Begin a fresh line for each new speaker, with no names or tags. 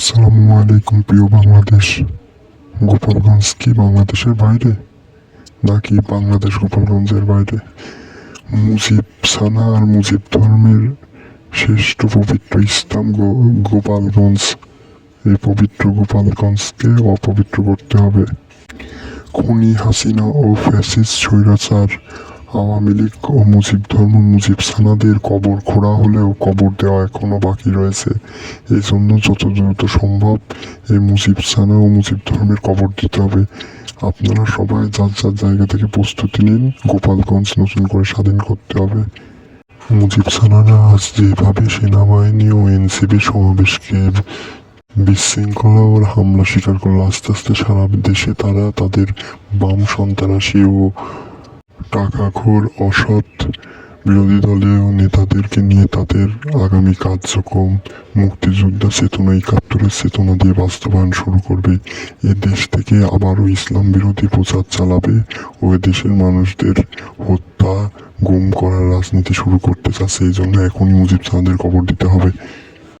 আসসালামু আলাইকুম, প্রিয় বাংলাদেশ। গোপালগঞ্জ কি বাংলাদেশের বাইরে? নাকি বাংলাদেশ গোপালগঞ্জের বাইরে? মুজিব সানা আর মুজিব ধর্মের শ্রেষ্ঠ পবিত্র ইসলাম গোপালগঞ্জ। এই পবিত্র গোপালগঞ্জকে অপবিত্র করতে হবে। খুনি হাসিনা ও ফ্যাসিস্ট স্বৈরাচার আওয়ামী লীগ ও মুজিব ধর্ম, মুজিব সানাদের কবর খোঁড়া হলেও কবর দেওয়া এখনও বাকি রয়েছে। এই জন্য যত দ্রুত সম্ভব এই মুজিব সানা ও মুজিব ধর্মের কবর দিতে হবে। আপনারা সবাই যার যার জায়গা থেকে প্রস্তুতি নিন, গোপালগঞ্জ নতুন করে স্বাধীন করতে হবে। মুজিব সানারা আজ যেভাবে সেনাবাহিনী ও এনসিবি সমাবেশকে বিশৃঙ্খলা ও হামলা শিকার করল, আস্তে আস্তে সারা দেশে তারা তাদের বাম সন্ত্রাসী ও টাকাখোর অসৎ বিরোধী দলীয় নেতাদেরকে নিয়ে তাদের আগামী কার্যক্রম, মুক্তিযোদ্ধা চেতনা একাত্তরের চেতনা দিয়ে বাস্তবায়ন শুরু করবে। এ দেশ থেকে আবারও ইসলাম বিরোধী প্রচার চালাবে ও দেশের মানুষদের হত্যা, গুম করার রাজনীতি শুরু করতে চাচ্ছে। এই জন্য এখনই মুজিব সানাদের খবর দিতে হবে।